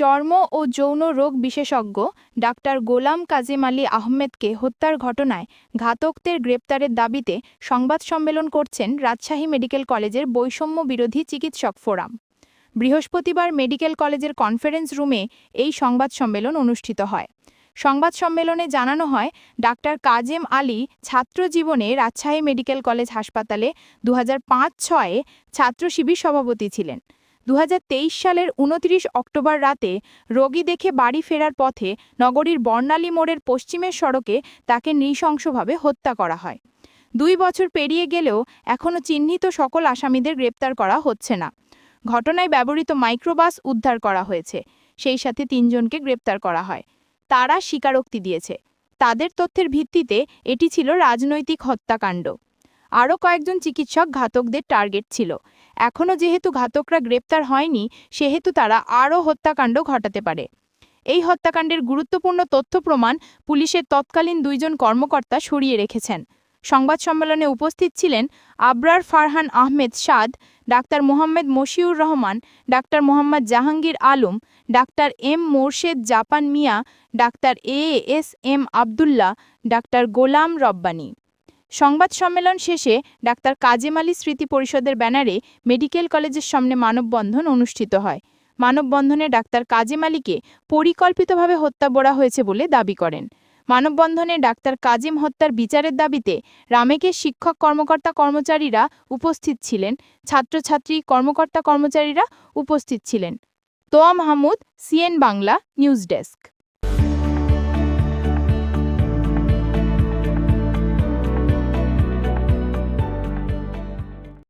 চর্ম ও যৌন রোগ বিশেষজ্ঞ ডাক্তার গোলাম কাজেম আলী আহমেদকে হত্যার ঘটনায় ঘাতকদের গ্রেপ্তারের দাবিতে সংবাদ সম্মেলন করছেন রাজশাহী মেডিকেল কলেজের বৈষম্য বিরোধী চিকিৎসক ফোরাম। বৃহস্পতিবার মেডিকেল কলেজের কনফারেন্স রুমে এই সংবাদ সম্মেলন অনুষ্ঠিত হয়। সংবাদ সম্মেলনে জানানো হয়, ডাক্তার কাজেম আলী ছাত্র জীবনে রাজশাহী মেডিকেল কলেজ হাসপাতালে দু পাঁচ ছয়ে ছাত্র শিবির সভাপতি ছিলেন। দু হাজার তেইশ সালের উনত্রিশ অক্টোবর রাতে রোগী দেখে বাড়ি ফেরার পথে নগরীর বর্ণালী মোড়ের পশ্চিমের সড়কে তাকে নৃশংসভাবে হত্যা করা হয়। দুই বছর পেরিয়ে গেলেও এখনও চিহ্নিত সকল আসামিদের গ্রেপ্তার করা হচ্ছে না। ঘটনায় ব্যবহৃত মাইক্রোবাস উদ্ধার করা হয়েছে। সেই সাথে তিনজনকে গ্রেপ্তার করা হয়। তারা স্বীকারোক্তি দিয়েছে। তাদের তথ্যের ভিত্তিতে এটি ছিল রাজনৈতিক হত্যাকাণ্ড। আরও কয়েকজন চিকিৎসক ঘাতকদের টার্গেট ছিল। এখনও যেহেতু ঘাতকরা গ্রেপ্তার হয়নি, সেহেতু তারা আরও হত্যাকাণ্ড ঘটাতে পারে। এই হত্যাকাণ্ডের গুরুত্বপূর্ণ তথ্য প্রমাণ পুলিশের তৎকালীন দুইজন কর্মকর্তা সরিয়ে রেখেছেন। সংবাদ সম্মেলনে উপস্থিত ছিলেন Abrar Farhan Ahmed Saad, doctor Mohammad Mashiur Rahman, doctor Mohammad Jahangir Alam, doctor M Morshed Japan Mia, doctor A S M Abdullah, doctor Golam Rabbani. সংবাদ সম্মেলন শেষে ডাক্তার কাজেম আলী স্মৃতি পরিষদের ব্যানারে মেডিকেল কলেজের সামনে মানববন্ধন অনুষ্ঠিত হয়। মানববন্ধনে ডাক্তার কাজেম আলীকে পরিকল্পিতভাবে হত্যা করা হয়েছে বলে দাবি করেন। মানববন্ধনে ডাক্তার কাজিম হত্যার বিচারের দাবিতে রামেকের শিক্ষক কর্মকর্তা কর্মচারীরা উপস্থিত ছিলেন। ছাত্রছাত্রী, কর্মকর্তা কর্মচারীরা উপস্থিত ছিলেন। Toya Mahmud, CN Bangla, news desk.